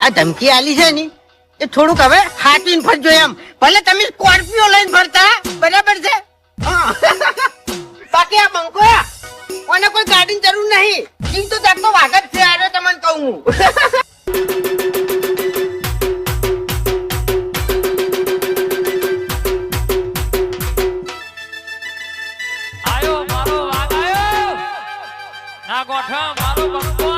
આ ધમકી આલી છે ને એ થોડુંક હવે હાચવીને ફરજો એમ. ભલે તમે સ્કોર્પિયો લઈને ફરતા, બરાબર છે? બાકી આ બંકો કોને કોઈ ગાડીની જરૂર નહીં. ઈ તો જાગતો વાઘ જ છે આરે તમને કહું આયો, મારો વાઘ આયો. ના ગોઠા, મારો બંકો.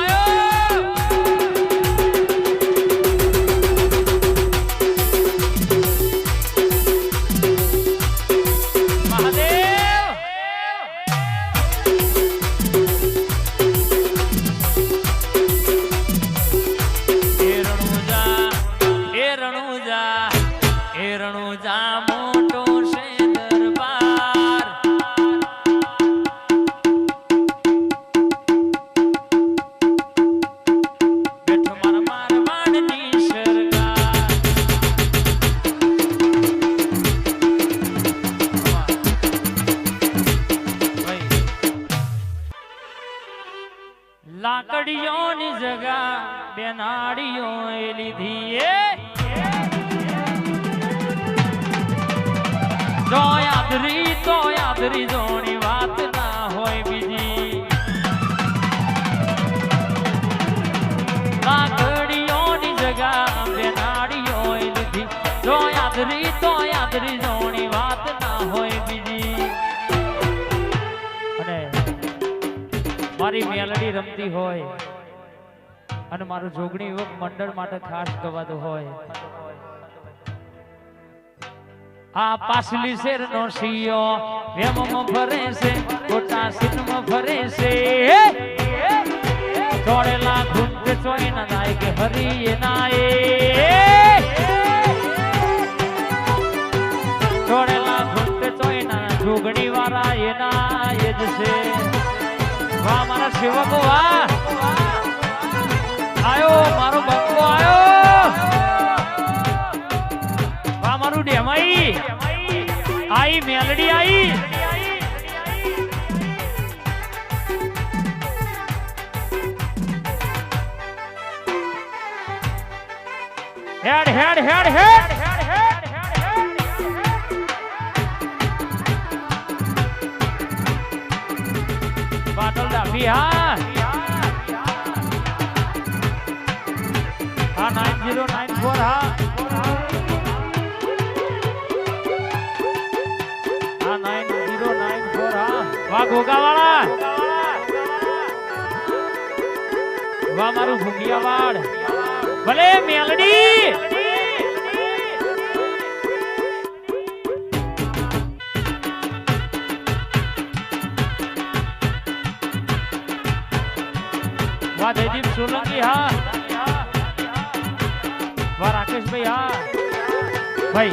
જો યાદરી તો યાદરી જોણી વાત ના હોય બીજી. લાકડીઓની જગા બેનાડીઓ લીધી. જો યાદરી તો યાદરી જોણી વાત ના હોય બીજી. અને મારી મેલડી રમતી હોય અને મારું જોગણી યુવક મંડળ માટે ખાસ ગવાતું હોય. આ પાછલી શેર નો શિયો. વેમમાં ફરે છે કોટા સિનમાં ફરે છે. ચોળેલા ઘૂંટ ચોઈ ના નાય કે હરી નાય. ચોળેલા ઘૂંટ ચોઈ ના જોગણી વાળા એના એ જ છે. વાહ, મારા સેવકો, વાહ. આઈ મેલડી આઈ હેડ હેડ હેડ હેડ બાટલ ડાબી હા હા નાઇન જીરો નાઇન ફોર હા વાહ, ઘોઘાવાળા. વાહ, મારું ભૂંગિયાવાડ ભલે, મેલડી. વાહ, જયદીપ સોલંકી, હા. વાહ, રાકેશભાઈ, હા. ભાઈ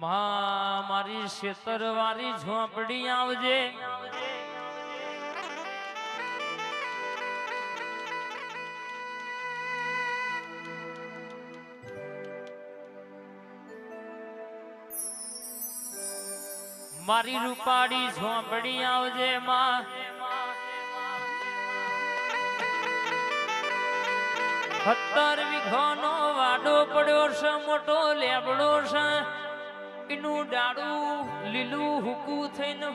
માં મારી શેતર વાળી ઝોપડી આવજે. મારી રૂપાડી ઝોપડી આવજે, માં. સત્તર વીઘાનો વાડો પડ્યો છે, મોટો લેબડો છે. એનું ડાળું લીલું હુકું થઈને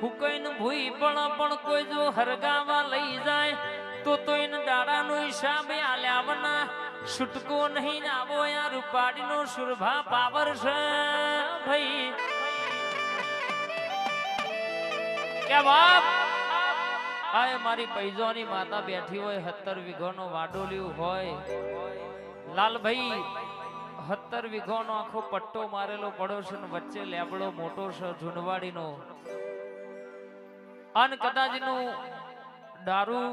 હુકઈને ભૂઈ પણ પણ કોઈ જો હરગાવા લઈ જાય, તો તો એને ડાળાનો હિસાબ આલ્યાવના છૂટકો નહીં આવો યાર રૂપાડીનો સુરભા પાવર છે ભાઈ. કે બાપ? આય મારી પૈજોની માતા બેઠી હોય સત્તર વીઘાનો વાડોલ્યું હોય. લાલભાઈ સત્તર વીઘાનો આખો પટ્ટો મારેલો પડો છે વચ્ચે લેબડો મોટો છે ઝુંડવાડીનો અન કદાચનું દારૂ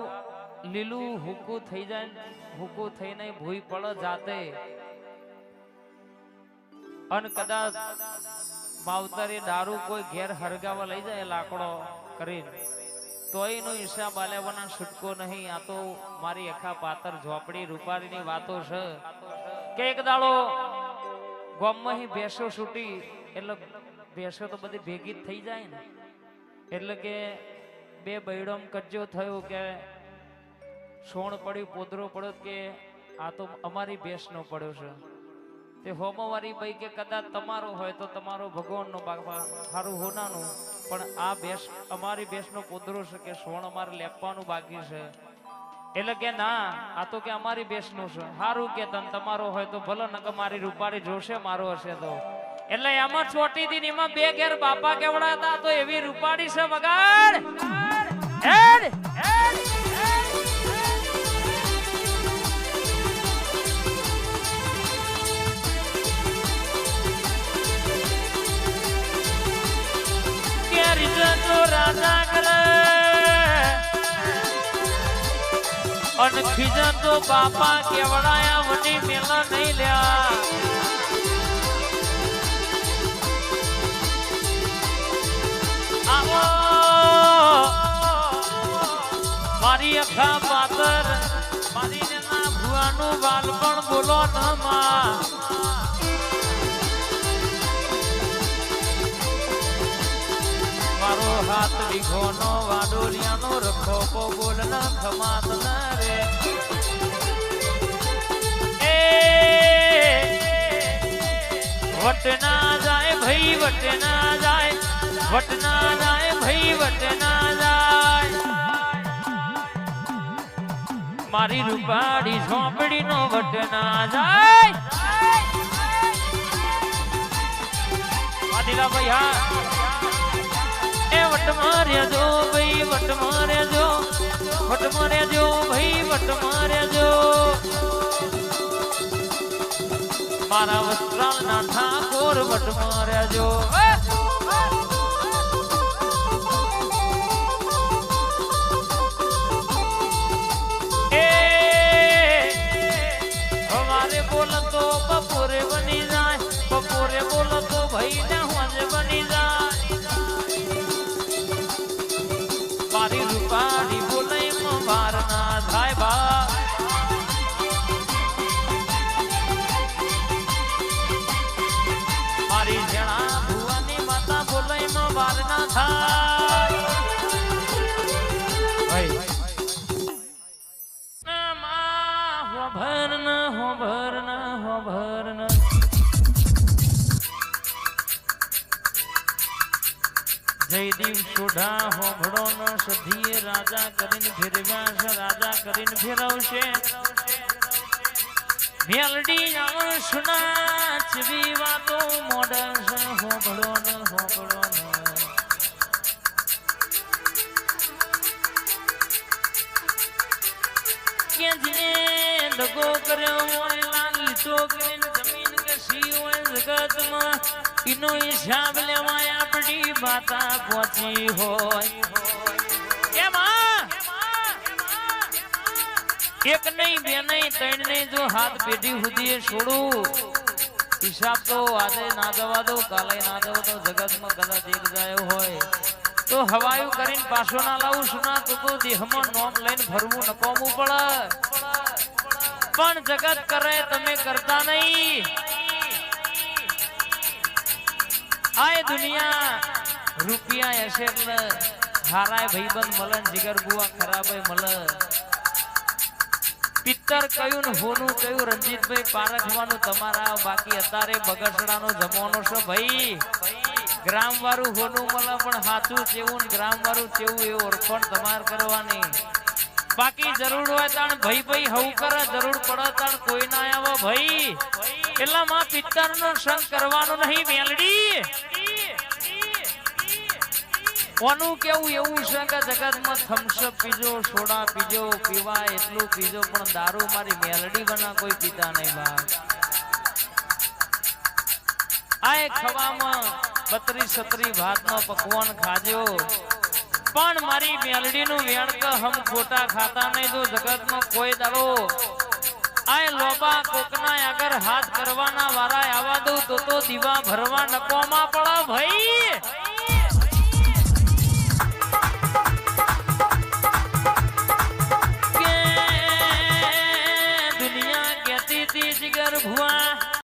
લીલું હુકું થઈ જાય હુકું થઈને ભૂઈ પડે જાતે. અન કદાચ માવતરે દારૂ કોઈ ઘેર હરગાવા લઈ જાય લાકડો કરીને, તોય નો હિસાબ આલેવાના છૂટકો નહીં, આ તો મારી આખા પાતર ઝોપડી રૂપારીની વાતો છે. કે એક દાડો ગામમાં ભેંસો છૂટી, એટલે ભેંસો તો બધી ભેગી થઈ જાય ને. એટલે કે બે બૈડમ કજ્જો થયો કે સોણ પડ્યું, પોદરો પડ્યો કે આ તો અમારી ભેંસનો પડ્યો છે. તે હોમવારી ભાઈ કે કદાચ તમારો હોય તો તમારો ભગવાનનો બાપા સારું હોનાનું. પણ આ ભેંસ, અમારી ભેંસનો પોદરો છે કે સોણ અમારે લેપવાનું બાકી છે. એટલે કે ના, આ તો કે અમારી બેસનું છે. સારું કે તન તમારો હોય તો ભલે, નકર મારી રૂપાળી જોશે, મારો હશે તો. એટલે એમાં છોટી દિન એમાં બે ઘેર બાપા કેવડાતા તો એવી રૂપાળી છે વગાડ. હેડ રાજા કરે અન ખીજન તો બાપા કેવડાયા વની મેલા નહીં લ્યા. આવો. મારી અખા પાતર મારી ના ભુવાનું બાલપણ બોલો ન હાથ વીઘોનો વાડોલિયાનો રખો પોગોલ ના થમાત ના રે. વટ ના જાય ભાઈ વટ ના જાય વટ ના જાય ભાઈ વટ ના જાય. મારી રૂપાડી ઝોંપડી નો વટ ના જાય આદિલા ભાઈ હા માર્યા ભાઈ વટ માર્યા મારા વસ્ત્રાલ ના ઠાકોર વટ માર્યા જો. બોલતો બપોરે બની જાય, બપોરે બોલતો ભાઈ ને હોજે બની જાય. જયદીપ સોઢા હોભળો ન સધીએ, રાજા કરીને ફેરવ્યા રાજા કરીને ફેરવશે મેલડી આવ સુના ચવી વાતો મોડસ હોભળો ન હોભળો ન. કે કર્યો હોય, લાલ લીધો કરીને જમીન કસી હોય, જગતમાં ઈનો હિસાબ લેવાય આપણી માતા પહોંચી હોય. એમાં એક નહીં, બે નહીં, ત્રણ નહીં, જો હાથ પેઢી સુધી છોડું. હિસાબ તો આજે ના જવા દો, કાલે ના જવા દો જગતમાં કદાચ એક જાય હોય. તો હવાયું કરીને પાછો ના લાવું, સુના તો તો દેહમાં નોમ લઈને ફરવું નકોમવું પડે. પણ જગત કરે, તમે કરતા નહીં. આ એ દુનિયા, રૂપિયા હશે હારાય ભાઈબંધ મળે જીગર બુઆ ખરાબય મળે. પિત્તર કયું હોનું કયું, રંજીતભાઈ પારખવાનું તમારા, બાકી અત્યારે બગસડાનો જમાનો છે ભાઈ. ગ્રામ વાળું હોનું મળે પણ સાચું જેવું ગ્રામ વાળું કેવું એ ઓળખણ તમારે કરવાની. બાકી જરૂર હોય તાણ ભાઈ ભાઈ હવું કરે, જરૂર પડે તાણ કોઈ ના આવે ભાઈ. એટલા માં પિત્તર નો સંગ કરવાનો નહીં મેલડી કોનું કેવું એવું છે કે જગતમાં થમ્સઅપ પીજો, સોડા પીજો પીવા એટલું પીજો, પણ દારૂ મારી મેલડી બના કોઈ પીતા નહીં બા. આ ખવામાં બત્રી સત્રી ભાતનો પકવાન ખાજો. પણ મારી મેલડી નું વેણક હમ ખોટા ખાતા નહીં તો જગતમાં કોઈ દાડો આય લોબા કોકના આગળ હાથ કરવાના વારા આવા દઉં તો તો દીવા ભરવા નકોમાં પડો ભાઈ.